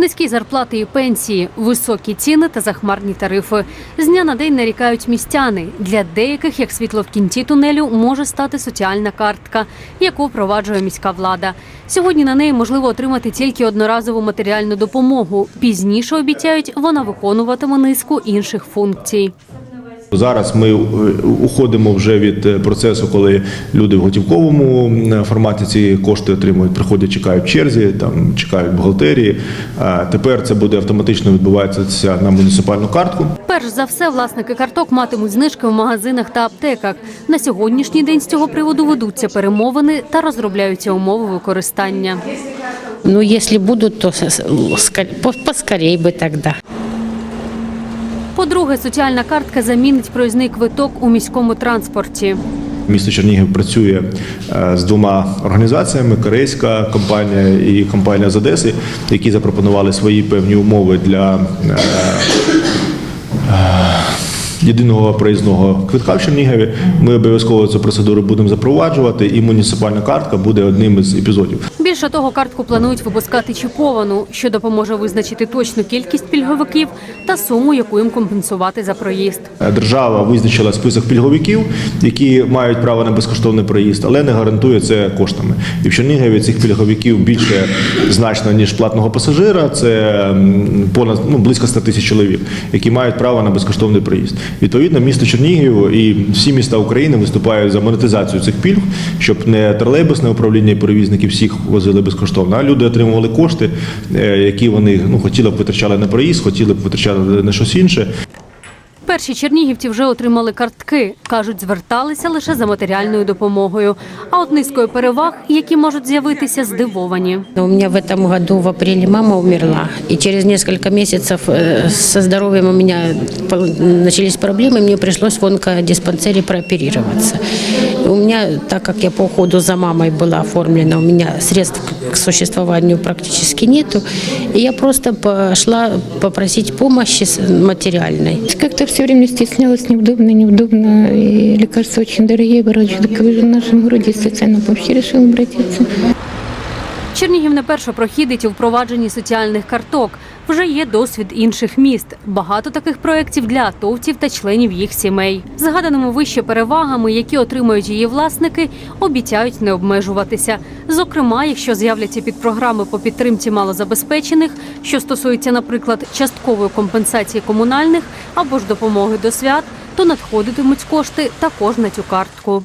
Низькі зарплати і пенсії, високі ціни та захмарні тарифи. З дня на день нарікають містяни. Для деяких, як світло в кінці тунелю, може стати соціальна картка, яку впроваджує міська влада. Сьогодні на неї можливо отримати тільки одноразову матеріальну допомогу. Пізніше обіцяють, вона виконуватиме низку інших функцій. Зараз ми е, уходимо вже від е, процесу, коли люди в готівковому форматі ці кошти отримують, приходять, чекають в черзі, там чекають бухгалтерії. А Тепер це буде автоматично відбуватися на муніципальну картку. Перш за все, власники карток матимуть знижки в магазинах та аптеках. На сьогоднішній день з цього приводу ведуться перемовини та розробляються умови використання. Ну, если будут, то с- с- ска- по- поскорей бы тогда. По-друге, соціальна картка замінить проїзний квиток у міському транспорті. Місто Чернігів працює е, з двома організаціями: корейська компанія і компанія з Одеси, які запропонували свої певні умови для е, єдиного проїзного квитка в Чернігові. Ми обов'язково цю процедуру будемо запроваджувати, і муніципальна картка буде одним із епізодів. Більше того, картку планують випускати чіповану, що допоможе визначити точну кількість пільговиків та суму, яку їм компенсувати за проїзд. Держава визначила список пільговиків, які мають право на безкоштовний проїзд, але не гарантує це коштами. І в Чернігові цих пільговиків більше значно ніж платного пасажира. Це понад ну близько 100 тисяч чоловік, які мають право на безкоштовний проїзд. Відповідно, місто Чернігів і всі міста України виступають за монетизацію цих пільг, щоб не тролейбусне управління і перевізники всіх возили безкоштовно, а люди отримували кошти, е, які вони ну хотіли б витрачали на проїзд, хотіли б витрачати на щось інше. Перші чернігівці вже отримали картки. кажуть, зверталися лише за матеріальною допомогою. А от низкою переваг, які можуть з'явитися, здивовані. Но У меня в этом году в апреле мама умерла, и через несколько месяцев э, со здоровьем у меня пол- начались проблемы, мне пришлось в онкодиспансере прооперироваться. У меня, так как я по уходу за мамой была оформлена, у меня средств к существованию практически нету, и я просто пошла попросить помощи с- материальной. Как-то все время стеснялась, неудобно, неудобно. И лекарства очень дорогие, врач так в нашем городе социально помощь решил обратиться. Чернігів не перша проходить у впровадженні соціальних карток. Вже є досвід інших міст. Багато таких проєктів для атовців та членів їх сімей. Згаданими вище перевагами, які отримують її власники, обіцяють не обмежуватися. Зокрема, якщо з'являться підпрограми по підтримці малозабезпечених, що стосується, наприклад, часткової компенсації комунальних або ж допомоги до свят, то надходитимуть кошти також на цю картку.